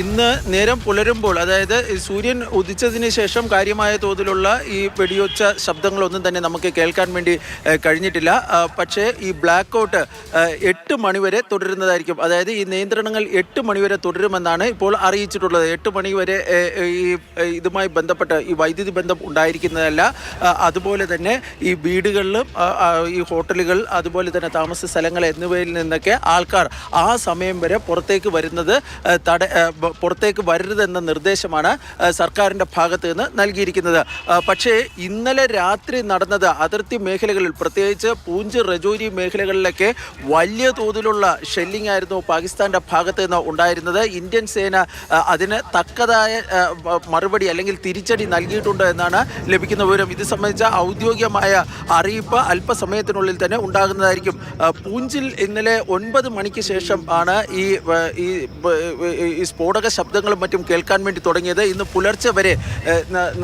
ഇന്ന് നേരം പുലരുമ്പോൾ അതായത് സൂര്യൻ ഉദിച്ചതിന് ശേഷം കാര്യമായ തോതിലുള്ള ഈ വെടിയൊച്ച ശബ്ദങ്ങളൊന്നും തന്നെ നമുക്ക് കേൾക്കാൻ വേണ്ടി കഴിഞ്ഞിട്ടില്ല. പക്ഷേ ഈ ബ്ലാക്ക് ഔട്ട് എട്ട് മണിവരെ തുടരുന്നതായിരിക്കും. അതായത് ഈ നിയന്ത്രണങ്ങൾ എട്ട് മണിവരെ തുടരുമെന്നാണ് ഇപ്പോൾ അറിയിച്ചിട്ടുള്ളത്. എട്ട് മണിവരെ ഈ ഇതുമായി ബന്ധപ്പെട്ട് ഈ വൈദ്യുതി ബന്ധം ഉണ്ടായിരിക്കുന്നതല്ല. അതുപോലെ തന്നെ ഈ വീടുകളിലും ഈ ഹോട്ടലുകൾ അതുപോലെ തന്നെ താമസ സ്ഥലങ്ങൾ എന്നിവയിൽ നിന്നൊക്കെ ആൾക്കാർ ആ സമയം വരെ പുറത്തേക്ക് വരുന്നത് തട പുറത്തേക്ക് വരരുതെന്ന നിർദ്ദേശമാണ് സർക്കാരിന്റെ ഭാഗത്ത് നിന്ന് നൽകിയിരിക്കുന്നത്. പക്ഷേ ഇന്നലെ രാത്രി നടന്നത് അതിർത്തി മേഖലകളിൽ പ്രത്യേകിച്ച് പൂഞ്ച് റജോരി മേഖലകളിലൊക്കെ വലിയ തോതിലുള്ള ഷെല്ലിംഗ് ആയിരുന്നു പാകിസ്ഥാന്റെ ഭാഗത്ത് നിന്ന് ഉണ്ടായിരുന്നത്. ഇന്ത്യൻ സേന അതിന് തക്കതായ മറുപടി അല്ലെങ്കിൽ തിരിച്ചടി നൽകിയിട്ടുണ്ട് എന്നാണ് ലഭിക്കുന്ന വിവരം. ഇത് സംബന്ധിച്ച ഔദ്യോഗികമായ അറിയിപ്പ് അല്പസമയത്തിനുള്ളിൽ തന്നെ ഉണ്ടാകുന്നതായിരിക്കും. പൂഞ്ചിൽ ഇന്നലെ ഒൻപത് മണിക്ക് ശേഷം ആണ് ഈ സ്ഫോടനം സ്ഫോടക ശബ്ദങ്ങളും മറ്റും കേൾക്കാൻ വേണ്ടി തുടങ്ങിയത്. ഇന്ന് പുലർച്ചെ വരെ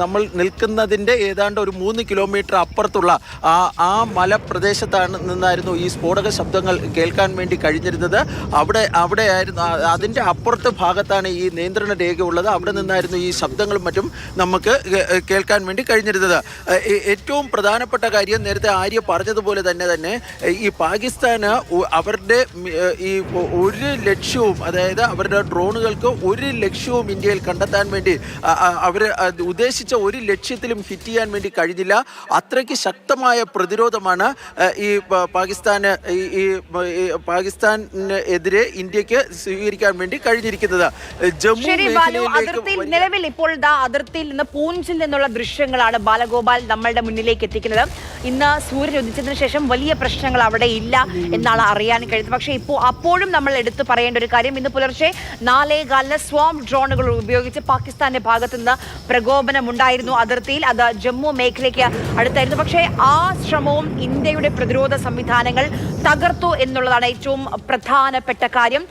നമ്മൾ നിൽക്കുന്നതിന്റെ ഏതാണ്ട് ഒരു മൂന്ന് കിലോമീറ്റർ അപ്പുറത്തുള്ള ആ ആ മലപ്രദേശത്താണ് നിന്നായിരുന്നു ഈ സ്ഫോടക ശബ്ദങ്ങൾ കേൾക്കാൻ വേണ്ടി കഴിഞ്ഞിരുന്നത്. അവിടെ അവിടെയായിരുന്നു അതിന്റെ അപ്പുറത്തെ ഭാഗത്താണ് ഈ നിയന്ത്രണ രേഖ ഉള്ളത്. അവിടെ നിന്നായിരുന്നു ഈ ശബ്ദങ്ങളും മറ്റും നമുക്ക് കേൾക്കാൻ വേണ്ടി കഴിഞ്ഞിരുന്നത്. ഏറ്റവും പ്രധാനപ്പെട്ട കാര്യം നേരത്തെ ആര്യ പറഞ്ഞതുപോലെ തന്നെ തന്നെ ഈ പാകിസ്ഥാന് അവരുടെ ഈ ഒരു ലക്ഷ്യവും അതായത് അവരുടെ ഡ്രോണുകൾക്ക് ഒരു ലക്ഷ്യവും ഇന്ത്യയിൽ കണ്ടെത്താൻ വേണ്ടി അവർ ഉദ്ദേശിച്ച ഒരു ലക്ഷ്യത്തിലും ഹിറ്റ് ചെയ്യാൻ വേണ്ടി കഴിഞ്ഞില്ല. അത്രയ്ക്ക് ശക്തമായ പ്രതിരോധമാണ് ഈ പാകിസ്ഥാന് ഈ ഈ പ- ഈ പാകിസ്ഥാന് എതിരെ ഇന്ത്യയ്ക്ക് സ്വീകരിക്കാൻ വേണ്ടി കഴിഞ്ഞിരിക്കുന്നത്. ജമ്മു അതിർത്തിയിൽ നിലവിൽ ഇപ്പോൾ ദാ അതിർത്തിയിൽ നിന്ന് പൂഞ്ചിൽ നിന്നുള്ള ദൃശ്യങ്ങളാണ് ബാലഗോപാൽ നമ്മളുടെ മുന്നിലേക്ക് എത്തിക്കുന്നത്. ഇന്ന് സൂര്യൻ ഉദിച്ചതിന് ശേഷം വലിയ പ്രശ്നങ്ങൾ അവിടെ ഇല്ല എന്നാണ് അറിയാൻ കഴിയുന്നത്. പക്ഷേ ഇപ്പോൾ അപ്പോഴും നമ്മൾ എടുത്തു പറയേണ്ട ഒരു കാര്യം ഇന്ന് പുലർച്ചെ നാലേ കാലിന് സ്വാം ഡ്രോണുകൾ ഉപയോഗിച്ച് പാകിസ്ഥാന്റെ ഭാഗത്തു നിന്ന് പ്രകോപനമുണ്ടായിരുന്നു അതിർത്തിയിൽ. അത് ജമ്മു മേഖലയ്ക്ക് അടുത്തായിരുന്നു. പക്ഷേ ആ ശ്രമവും ഇന്ത്യയുടെ പ്രതിരോധ സംവിധാനങ്ങൾ തകർത്തു എന്നുള്ളതാണ് ഏറ്റവും പ്രധാനപ്പെട്ട കാര്യം.